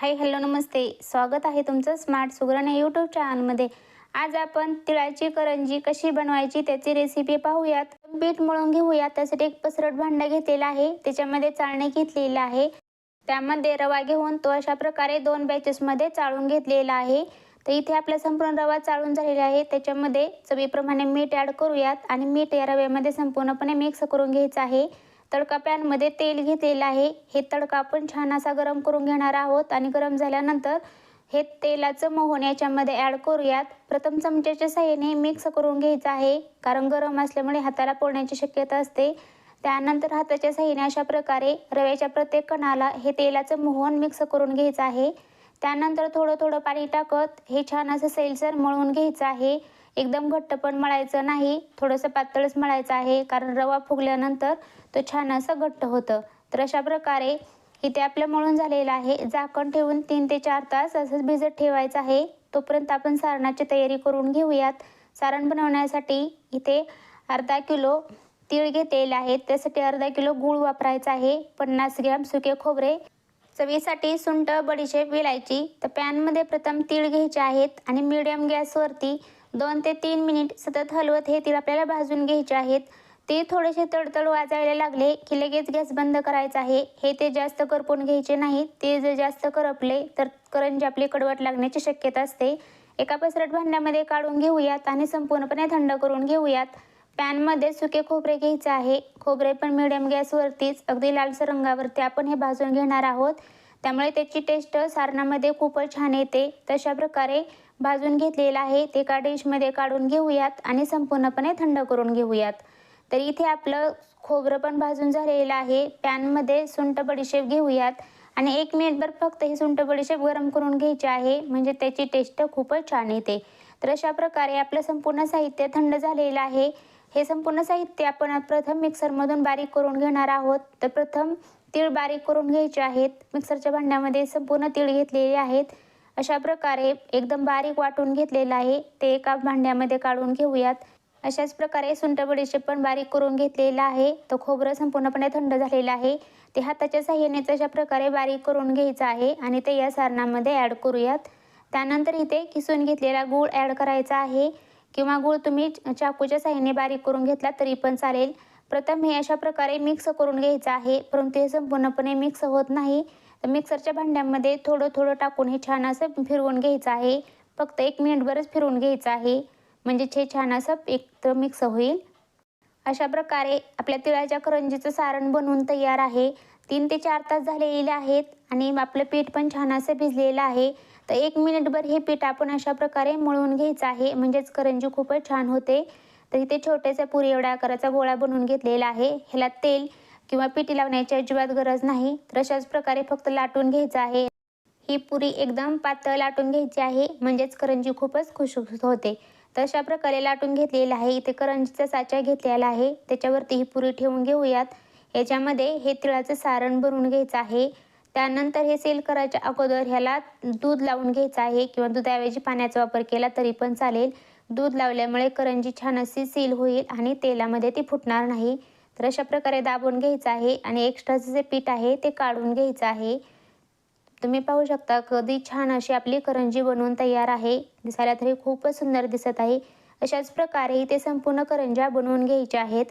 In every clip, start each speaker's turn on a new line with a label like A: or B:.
A: Hi hello नमस्ते. स्वागत आहे तुमचं स्मार्ट सुगरण यूट्यूब चॅनलमध्ये आज आपण तिळाची करंजी कशी बनवायची त्याची रेसिपी पाहूयात. पीठ मळून घेऊयात. त्यासाठी एक पसरट भांडं घेतलेला आहे. त्याच्यामध्ये चाळणे घेतलेलं आहे. त्यामध्ये रवा घेऊन तो अशा प्रकारे दोन बॅचेसमध्ये चाळून घेतलेला आहे. तर इथे आपला संपूर्ण रवा चाळून झालेला आहे. त्याच्यामध्ये चवीप्रमाणे मीठ ॲड करूयात. आणि मीठ या रव्यामध्ये संपूर्णपणे मिक्स करून घ्यायचं आहे. तडका पॅनमध्ये तेल घेतलेलं आहे. हे तडका आपण छान असा गरम करून घेणार आहोत आणि गरम झाल्यानंतर हे तेलाचं मोहन याच्यामध्ये ॲड करूयात. प्रथम चमच्याच्या साह्याने मिक्स करून घ्यायचं आहे. कारण गरम असल्यामुळे हाताला पोळण्याची शक्यता असते. त्यानंतर हाताच्या साह्याने अशा प्रकारे रव्याच्या प्रत्येक कणाला हे तेलाचं मोहन मिक्स करून घ्यायचं आहे. त्यानंतर थोडं थोडं पाणी टाकत हे छान असं सैलसर मळून घ्यायचं आहे. एकदम घट्ट पण मळायचं नाही थोडंसं पातळच मळायचं आहे कारण रवा फुगल्यानंतर तो छान असं घट्ट होतं. तर अशा प्रकारे इथे आपलं मळून झालेलं आहे. झाकण ठेवून तीन ते चार तास असंच भिजत ठेवायचं आहे. तोपर्यंत आपण सारणाची तयारी करून घेऊयात. सारण बनवण्यासाठी इथे अर्धा किलो तीळ घेतलेले आहेत. त्यासाठी अर्धा किलो गूळ वापरायचा आहे. पन्नास ग्रॅम सुके खोबरे. चवीसाठी सुंठ बडीशेप विलायची. तर पॅनमध्ये प्रथम तीळ घ्यायचे आहेत आणि मिडियम गॅसवरती दोन ते तीन मिनिट सतत हलवत हे तीळ आपल्याला भाजून घ्यायचे आहेत. ते थोडेसे तडतड वाजायला लागले की लगेच गॅस बंद करायचा आहे. हे ते जास्त करपून घ्यायचे नाही ते जर जास्त करपले तर करंजी आपली कडवट लागण्याची शक्यता असते. एका पसरट भांड्यामध्ये काढून घेऊयात आणि संपूर्णपणे थंड करून घेऊयात. पॅनमध्ये सुके खोबरे घ्यायचे आहे. खोबरे पण मिडियम गॅसवरतीच अगदी लालसर रंगावरती आपण हे भाजून घेणार आहोत. त्यामुळे त्याची टेस्ट सारणामध्ये खूपच छान येते. तशा प्रकारे भाजून घेतलेलं आहे. ते एका डिशमध्ये काढून घेऊयात आणि संपूर्णपणे थंड करून घेऊयात. तर इथे आपलं खोबरं पण भाजून झालेलं आहे. पॅनमध्ये सुंठ बडीशेप घेऊयात. आणि एक मिनिटभर फक्त ही सुंठ बडीशेप गरम करून घ्यायची आहे. म्हणजे त्याची टेस्ट खूपच छान येते. तर अशा प्रकारे आपलं संपूर्ण साहित्य थंड झालेलं आहे. हे संपूर्ण साहित्य आपण प्रथम मिक्सरमधून बारीक करून घेणार आहोत. तर प्रथम तीळ बारीक करून घ्यायचे आहेत. मिक्सरच्या भांड्यामध्ये संपूर्ण तीळ घेतलेले आहेत. अशा प्रकारे एकदम बारीक वाटून घेतलेलं आहे. ते एका भांड्यामध्ये काढून घेऊयात. अशाच प्रकारे सुंटपडीचे बडीशेप पण बारीक करून घेतलेलं आहे. तो खोबरं संपूर्णपणे थंड झालेलं आहे. ते हाताच्या साह्यानेच तशा प्रकारे बारीक करून घ्यायचं आहे आणि ते या सारणामध्ये ॲड करूयात. त्यानंतर इथे किसून घेतलेला गूळ ॲड करायचा आहे. किंवा गूळ तुम्ही चाकूच्या साह्याने बारीक करून घेतला तरी पण चालेल. प्रथम हे अशा प्रकारे मिक्स करून घ्यायचं आहे. परंतु हे संपूर्णपणे मिक्स होत नाही. तर मिक्सरच्या भांड्यामध्ये थोडं थोडं टाकून हे छान असं फिरवून घ्यायचं आहे. फक्त एक मिनिटभरच फिरवून घ्यायचं आहे. म्हणजे हे छान असं एक तर मिक्स होईल. अशा प्रकारे आपल्या तिळाच्या करंजीचं सारण बनवून तयार आहे. तीन ते चार तास झालेले आहेत आणि आपलं पीठ पण छान असं भिजलेलं आहे. तर एक मिनिटभर हे पीठ आपण अशा प्रकारे मळून घ्यायचं आहे. म्हणजेच करंजी खूपच छान होते. तर इथे छोट्याचा पुरी एवढा आकाराचा गोळा बनवून घेतलेला आहे. ह्याला तेल किंवा पिठी लावण्याची अजिबात गरज नाही. तर अशाच प्रकारे फक्त लाटून घ्यायचं आहे. ही पुरी एकदम पातळ लाटून घ्यायची आहे. म्हणजेच करंजी खूपच खुशखुश होते. तर अशा प्रकारे लाटून घेतलेलं आहे. इथे करंजीचा साचा घेतलेला आहे. त्याच्यावरती ही पुरी ठेवून घेऊयात. याच्यामध्ये हे तिळाचं सारण भरून घ्यायचं आहे. त्यानंतर हे सेल करायच्या अगोदर ह्याला दूध लावून घ्यायचं आहे. किंवा दुधाऐवजी पाण्याचा वापर केला तरी पण चालेल. दूध लावल्यामुळे करंजी छान अशी सील होईल आणि तेलामध्ये ती फुटणार नाही. तर अशा प्रकारे दाबून घ्यायचं आहे आणि एक्स्ट्राचं जे पीठ आहे ते काढून घ्यायचं आहे. तुम्ही पाहू शकता कधी छान अशी आपली करंजी बनवून तयार आहे. दिसायला तरी खूपच सुंदर दिसत आहे. अशाच प्रकारे इथे संपूर्ण करंज्या बनवून घ्यायच्या आहेत.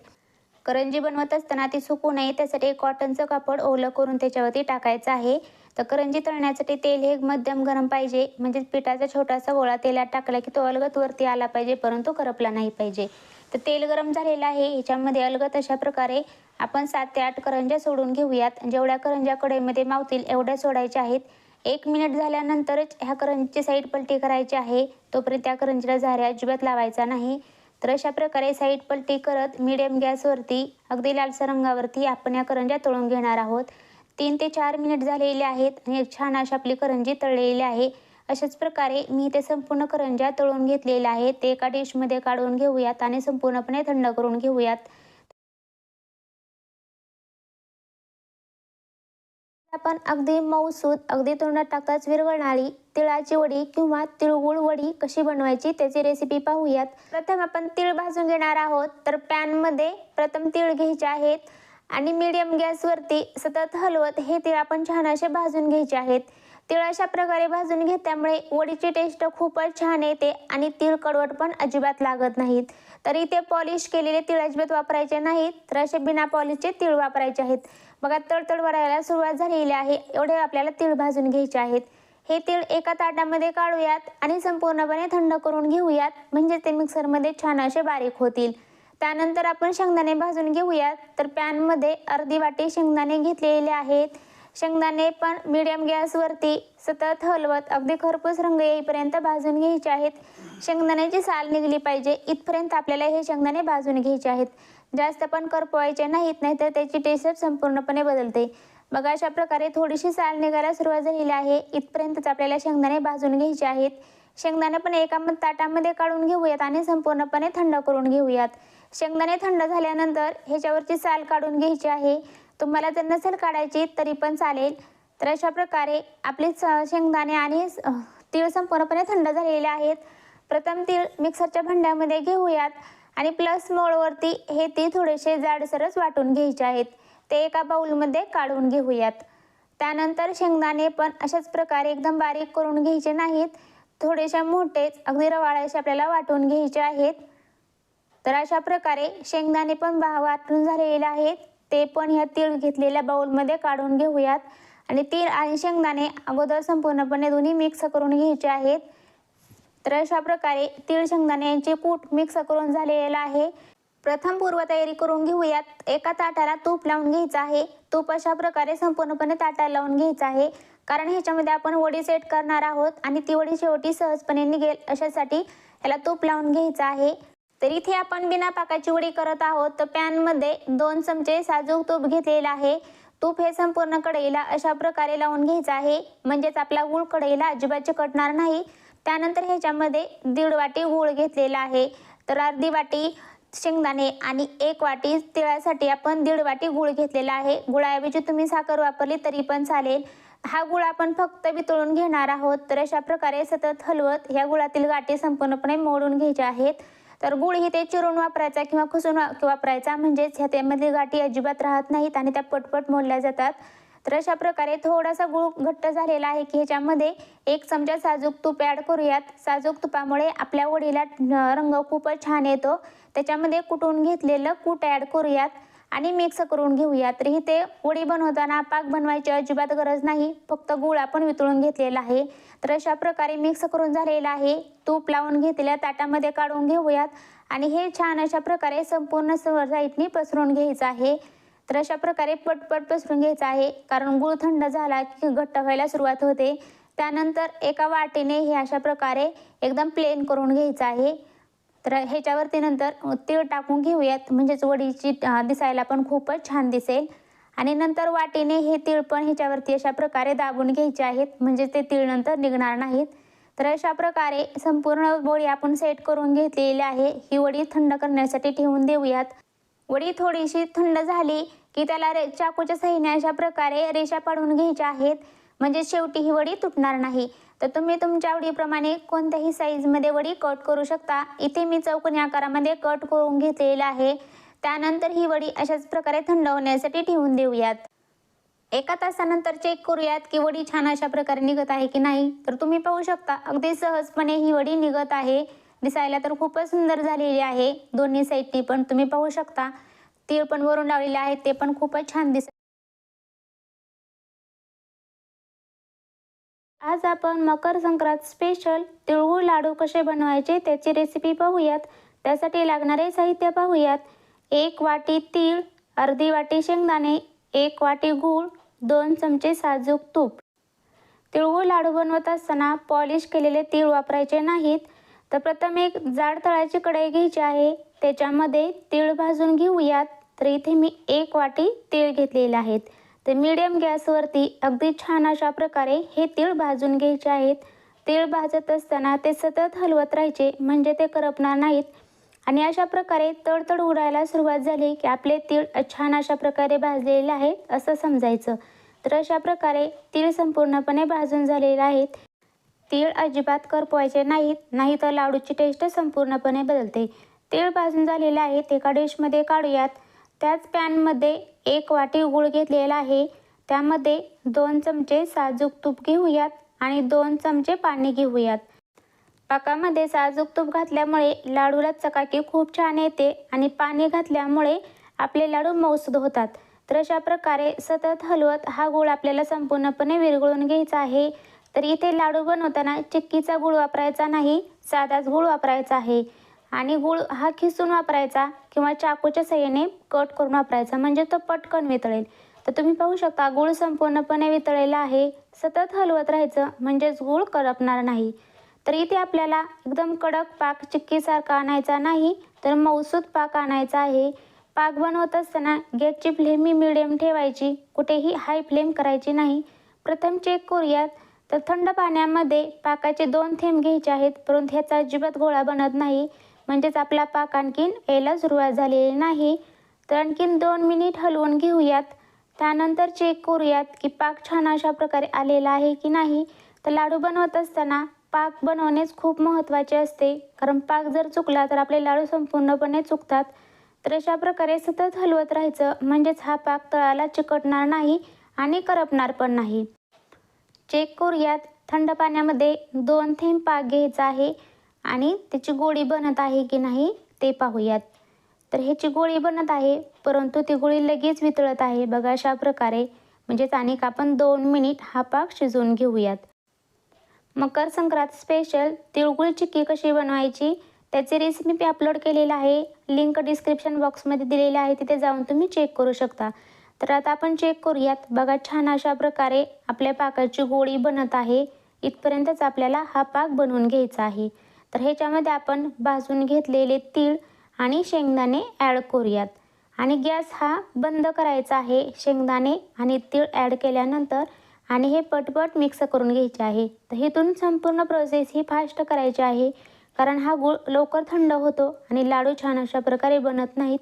A: करंजी बनवत असताना ती सुकू नये त्यासाठी एक कॉटनचं कापड ओलं करून त्याच्यावरती टाकायचं आहे. तर करंजी तळण्यासाठी तेल हे मध्यम गरम पाहिजे. म्हणजे पिठाचा छोटासा गोळा तेलात टाकला की तो अलगत वरती आला पाहिजे परंतु करपला नाही पाहिजे. तर तेल गरम झालेलं आहे. ह्याच्यामध्ये अलगत अशा प्रकारे आपण सात ते आठ करंज्या सोडून घेऊयात. जेवढ्या करंज्या कढईमध्ये मावतील एवढ्या सोडायच्या आहेत. एक मिनिट झाल्यानंतरच ह्या करंजीची साईड पलटी करायची आहे. तोपर्यंत त्या करंजीला झाऱ्या अजिबात लावायचा नाही. तर अशा प्रकारे साईड पलटी करत मीडियम गॅसवरती अगदी लालसर रंगावरती आपण या करंज्या तळून घेणार आहोत. तीन ते चार मिनिट झालेले आहेत आणि एक छान अशी आपली करंजी तळलेली आहे. अशाच प्रकारे मी ते संपूर्ण करंज्या तळून घेतलेल्या आहेत ते एका डिशमध्ये काढून घेऊयात आणि संपूर्णपणे थंड करून घेऊयात. आपण अगदी मऊसूद अगदी तोंडात टाकताच विरघळणारी तिळाची वडी किंवा तिळगुळ वडी कशी बनवायची त्याची रेसिपी पाहूयात. प्रथम आपण तीळ भाजून घेणार आहोत. तर पॅनमध्ये प्रथम तीळ घ्यायचे आहेत आणि मीडियम गॅसवरती सतत हलवत हे तीळ आपण छान असे भाजून घ्यायचे आहेत. तीळ अशा प्रकारे भाजून घेतल्यामुळे वडीची टेस्ट खूपच छान येते आणि तीळ कडवट पण अजिबात लागत नाहीत. तर इथे पॉलिश केलेले तीळ अजिबात वापरायचे नाहीत तर असे बिना पॉलिशचे तीळ वापरायचे आहेत. बघा तडतड वरायला सुरुवात झालेली आहे एवढे आपल्याला तीळ भाजून घ्यायचे आहेत. हे तीळ एका ताटामध्ये काढूयात आणि संपूर्णपणे थंड करून घेऊयात म्हणजे ते मिक्सरमध्ये छान असे बारीक होतील. त्यानंतर आपण शेंगदाणे भाजून घेऊयात तर पॅनमध्ये अर्धी वाटी शेंगदाणे घेतलेले आहेत. शेंगदाणे पण मिडियम गॅसवरती सतत हलवत अगदी खरपूस रंग येईपर्यंत भाजून घ्यायचे आहेत. शेंगदाण्याची साल निघली पाहिजे इथपर्यंत आपल्याला हे शेंगदाणे भाजून घ्यायचे आहेत. जास्त पण करपवायचे नाहीत नाहीतर त्याची टेस्ट संपूर्णपणे बदलते. बघा अशा प्रकारे थोडीशी साल निघायला सुरुवात झालेली आहे. इथपर्यंतच आपल्याला शेंगदाणे भाजून घ्यायचे आहेत. शेंगदाणे पण एका ताटामध्ये काढून घेऊयात आणि संपूर्णपणे थंड करून घेऊयात. शेंगदाणे थंड झाल्यानंतर ह्याच्यावरची साल काढून घ्यायची आहे. तुम्हाला जर नसेल काढायची तरी पण चालेल. तर अशा प्रकारे आपले स- शेंगदाणे आणि तीळ संपूर्णपणे थंड झालेले आहेत. प्रथम तीळ मिक्सरच्या भांड्यामध्ये घेऊयात. आणि प्लस मोळवरती हे तीळ थोडेसे जाडसरच वाटून घ्यायचे आहेत. ते एका बाउलमध्ये काढून घेऊयात. त्यानंतर शेंगदाणे पण अशाच प्रकारे एकदम बारीक करून घ्यायचे नाहीत. थोडेसे मोठेच अगदी रवाळ्याचे आपल्याला वाटून घ्यायचे आहेत. तर अशा प्रकारे शेंगदाणे पण बा वाटून झालेले आहेत. ते पण ह्या तीळ घेतलेल्या बाऊलमध्ये काढून घेऊयात. आणि तीळ आणि शेंगदाणे अगोदर संपूर्णपणे दोन्ही मिक्स करून घ्यायचे आहेत. तर अशा प्रकारे तीळ शेंगदाणे यांचे कूट मिक्स करून झालेलं आहे. प्रथम पूर्वतयारी करून घेऊयात. एका ताटाला तूप लावून घ्यायचं आहे. तूप अशा प्रकारे संपूर्णपणे ताटाला लावून घ्यायचं आहे. कारण ह्याच्यामध्ये आपण वडी सेट करणार आहोत आणि ती वडी शेवटी सहजपणे निघेल अशासाठी याला तूप लावून घ्यायचं आहे. तर इथे आपण बिना पाकाची वडी करत आहोत. तर पॅनमध्ये दोन चमचे साजूक तूप घेतलेलं आहे. तूप हे संपूर्ण कढईला अशा प्रकारे लावून घ्यायचं आहे. म्हणजेच आपला गूळ कढईला अजिबात चिकटणार नाही. त्यानंतर ह्याच्यामध्ये दीड वाटी गूळ घेतलेला आहे. तर अर्धी वाटी शेंगदाणे आणि एक वाटी तिळासाठी आपण दीड वाटी गूळ घेतलेला आहे. गुळाऐवजी तुम्ही साखर वापरली तरी पण चालेल. हा गुळ आपण फक्त वितळून घेणार आहोत. तर अशा प्रकारे सतत हलवत ह्या गुळातील गाठी संपूर्णपणे मोडून घ्यायच्या आहेत. तर गुळ ही ते चिरून वापरायचा किंवा खुसून वा- वापरायचा. म्हणजेच ह्या त्यामधली गाठी अजिबात राहत नाहीत आणि त्या पटपट मोडल्या जातात. तर अशा प्रकारे थोडासा गुळ घट्ट झालेला आहे की ह्याच्यामध्ये एक चमचा साजूक तूप ॲड करूयात. साजूक तुपामुळे आपल्या वडीला रंग खूपच छान येतो. त्याच्यामध्ये कुटून घेतलेलं कूट ॲड करूयात. आणि मिक्स करून घेऊया. तरीही ते वडी बनवताना पाक बनवायची अजिबात गरज नाही. फक्त गूळ आपण वितळून घेतलेला आहे. तर अशा प्रकारे मिक्स करून झालेला आहे. तूप लावून घेतलेल्या ताटामध्ये काढून घेऊयात. आणि हे छान अशा प्रकारे संपूर्ण साईडनी पसरून घ्यायचं आहे. तर अशा प्रकारे पटपट पसरून घ्यायचं आहे. कारण गूळ थंड झाला की घट्ट व्हायला सुरुवात होते. त्यानंतर एका वाटीने हे अशा प्रकारे एकदम प्लेन करून घ्यायचं आहे. तर ह्याच्यावरती नंतर तीळ टाकून घेऊयात. म्हणजेच वडीची दिसायला पण खूपच छान दिसेल. आणि नंतर वाटीने हे तीळ पण ह्याच्यावरती अशा प्रकारे दाबून घ्यायचे आहेत. म्हणजे ते तीळ नंतर निघणार नाहीत. तर अशा प्रकारे संपूर्ण वडी आपण सेट करून घेतलेली आहे. ही वडी थंड करण्यासाठी ठेवून देऊयात. वडी थोडीशी थंड झाली की त्याला रे चाकूच्या सहाय्याने अशा प्रकारे रेषा पाडून घ्यायच्या आहेत. म्हणजे शेवटी ही वडी तुटणार नाही. तर तुम्ही तुमच्या आवडीप्रमाणे कोणत्याही साईजमध्ये वडी कट करू शकता. इथे मी चौकोनी आकारामध्ये कट करून घेतलेला आहे. त्यानंतर ही वडी अशाच प्रकारे थंड होण्यासाठी ठेवून देऊयात. एका तासानंतर चेक करूयात की वडी छान अशा प्रकारे निघत आहे की नाही. तर तुम्ही पाहू शकता अगदी सहजपणे ही वडी निघत आहे. दिसायला तर खूपच सुंदर झालेली आहे. दोन्ही साईडनी पण तुम्ही पाहू शकता. तीळ पण वरून लावलेले आहेत ते पण खूपच छान दिसत आज आपण मकर संक्रांत स्पेशल तिळगुळ लाडू कसे बनवायचे त्याची रेसिपी पाहूयात. त्यासाठी लागणारे साहित्य पाहूयात. एक वाटी तीळ अर्धी वाटी शेंगदाणे एक वाटी गूळ दोन चमचे साजूक तूप. तिळगुळ लाडू बनवत असताना पॉलिश केलेले तीळ वापरायचे नाहीत. तर प्रथम एक जाड तळाची कढई घ्यायची आहे. त्याच्यामध्ये तीळ भाजून घेऊयात. तर इथे मी एक वाटी तीळ घेतलेले आहेत ते मीडियम गॅसवरती अगदी छान अशा प्रकारे हे तीळ भाजून घ्यायचे आहेत. तीळ भाजत असताना ते सतत हलवत राहायचे म्हणजे ते करपणार नाहीत. आणि अशा प्रकारे तडतड उडायला सुरुवात झाली की आपले तीळ छान अशा प्रकारे भाजलेले आहेत असं समजायचं. तर अशा प्रकारे तीळ संपूर्णपणे भाजून झालेले आहेत. तीळ अजिबात करपवायचे नाहीत नाही तर लाडूची टेस्ट संपूर्णपणे बदलते. तीळ भाजून झालेले आहेत एका डिशमध्ये काढूयात. त्याच पॅनमध्ये एक वाटी गूळ घेतलेला आहे. त्यामध्ये दोन चमचे साजूक तूप घेऊयात आणि दोन चमचे पाणी घेऊयात. पाकामध्ये साजूक तूप घातल्यामुळे लाडूला चकाकी खूप छान येते आणि पाणी घातल्यामुळे आपले लाडू मऊसूद होतात. तर अशा प्रकारे सतत हलवत हा गूळ आपल्याला संपूर्णपणे विरघळून घ्यायचा आहे. तर इथे लाडू बनवताना चिक्कीचा गूळ वापरायचा नाही साधाच गूळ वापरायचा आहे. आणि गूळ हा खिसून वापरायचा. किंवा चाकूच्या सहाय्याने कट करून वापरायचा. म्हणजे तो पटकन वितळेल. तर तुम्ही पाहू शकता गूळ संपूर्णपणे वितळलेला आहे. सतत हलवत राहायचं म्हणजेच गूळ करपणार नाही. तर इथे आपल्याला एकदम कडक पाक चिक्कीसारखा आणायचा नाही तर मऊसूद पाक आणायचा आहे. पाक बनवत असताना गॅसची फ्लेम ही मिडियम ठेवायची. कुठेही हाय फ्लेम करायची नाही. प्रथम चेक करूयात. तर थंड पाण्यामध्ये पाकाचे दोन थेंब घ्यायचे आहेत. परंतु ह्याचा अजिबात गोळा बनत नाही. म्हणजेच आपला पाक आणखीन यायला सुरुवात झालेली नाही. तर आणखीन दोन मिनिट हलवून घेऊयात. त्यानंतर चेक करूयात की पाक छान अशा प्रकारे आलेला आहे की नाही. तर लाडू बनवत असताना पाक बनवणेच खूप महत्त्वाचे असते. कारण पाक जर चुकला तर आपले लाडू संपूर्णपणे चुकतात. तर अशा प्रकारे सतत हलवत राहायचं म्हणजेच हा पाक तळाला चिकटणार नाही आणि करपणार पण नाही. चेक करूयात. थंड पाण्यामध्ये दोन थेंब पाक घ्यायचा आहे. आणि त्याची गोळी बनत आहे की नाही ते पाहूयात. तर ह्याची गोळी बनत आहे परंतु ती गोळी लगेच वितळत आहे. बघा अशा प्रकारे म्हणजेच आणि आपण दोन मिनिट हा पाक शिजवून घेऊयात. मकर संक्रांत स्पेशल तिळगुळ चिक्की कशी बनवायची त्याची रेसिपी मी अपलोड केलेली आहे. लिंक डिस्क्रिप्शन बॉक्समध्ये दिलेली आहे तिथे जाऊन तुम्ही चेक करू शकता. तर आता आपण चेक करूयात. बघा छान अशा प्रकारे आपल्या पाकाची गोळी बनत आहे. इथपर्यंतच आपल्याला हा पाक बनवून घ्यायचा आहे. तर ह्याच्यामध्ये आपण भाजून घेतलेले तीळ आणि शेंगदाणे ॲड करूयात. आणि गॅस हा बंद करायचा आहे. शेंगदाणे आणि तीळ ॲड केल्यानंतर आणि हे पटपट मिक्स करून घ्यायचे आहे. तर हेतून संपूर्ण प्रोसेस ही फास्ट करायची आहे. कारण हा गूळ लवकर थंड होतो आणि लाडू छान अशा प्रकारे बनत नाहीत.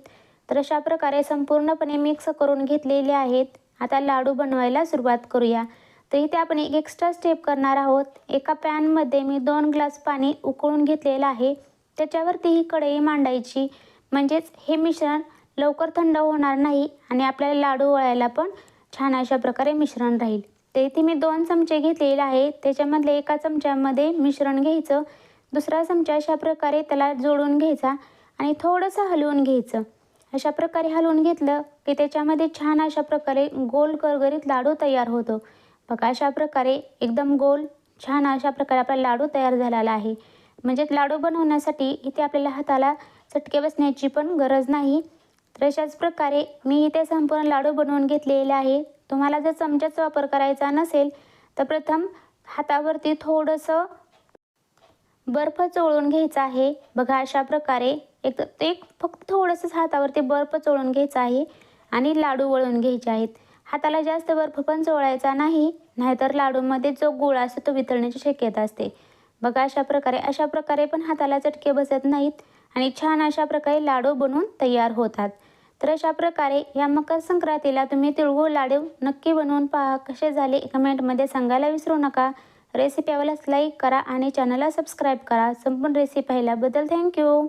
A: तर अशा प्रकारे संपूर्णपणे मिक्स करून घेतलेले आहेत. आता लाडू बनवायला सुरुवात करूया. तर इथे आपण एक एक्स्ट्रा स्टेप करणार आहोत. एका पॅनमध्ये मी दोन ग्लास पाणी उकळून घेतलेलं आहे. त्याच्यावरती ही कढई मांडायची. म्हणजेच हे मिश्रण लवकर थंड होणार नाही आणि आपल्याला लाडू वळायला पण छान अशा प्रकारे मिश्रण राहील. तर इथे मी दोन चमचे घेतलेले आहे. त्याच्यामधले एका चमच्यामध्ये मिश्रण घ्यायचं. दुसरा चमचा अशा प्रकारे त्याला जोडून घ्यायचा आणि थोडंसं हलवून घ्यायचं. अशा प्रकारे हलवून घेतलं की त्याच्यामध्ये छान अशा प्रकारे गोल करगरीत लाडू तयार होतो. बघा अशा प्रकारे एकदम गोल छान अशा प्रकारे आपला लाडू तयार झालेला आहे. म्हणजे लाडू बनवण्यासाठी इथे आपल्याला हाताला चटके बसण्याची पण गरज नाही. तर अशाच प्रकारे मी इथे संपूर्ण लाडू बनवून घेतलेले आहे. तुम्हाला जर चमच्याचा वापर करायचा नसेल तर प्रथम हातावरती थोडंसं बर्फ चोळून घ्यायचा आहे. बघा अशा प्रकारे एक एक फक्त थोडंसंच हातावरती बर्फ चोळून घ्यायचा आहे आणि लाडू वळून घ्यायचे आहेत. हाताला जास्त बर्फ पण चोळायचा नाही नाहीतर लाडूमध्ये जो गुळ असतो तो वितळण्याची शक्यता असते. बघा अशा प्रकारे अशा प्रकारे पण हाताला चटके बसत नाहीत आणि छान अशा प्रकारे लाडू बनवून तयार होतात. तर अशा प्रकारे या मकर संक्रांतीला तुम्ही तिळगुळ लाडू नक्की बनवून पहा. कसे झाले कमेंटमध्ये सांगायला विसरू नका. रेसिपी आवडल्यास लाईक करा आणि चॅनलला सबस्क्राईब करा. संपूर्ण रेसिपी पाहिल्याबद्दल थँक्यू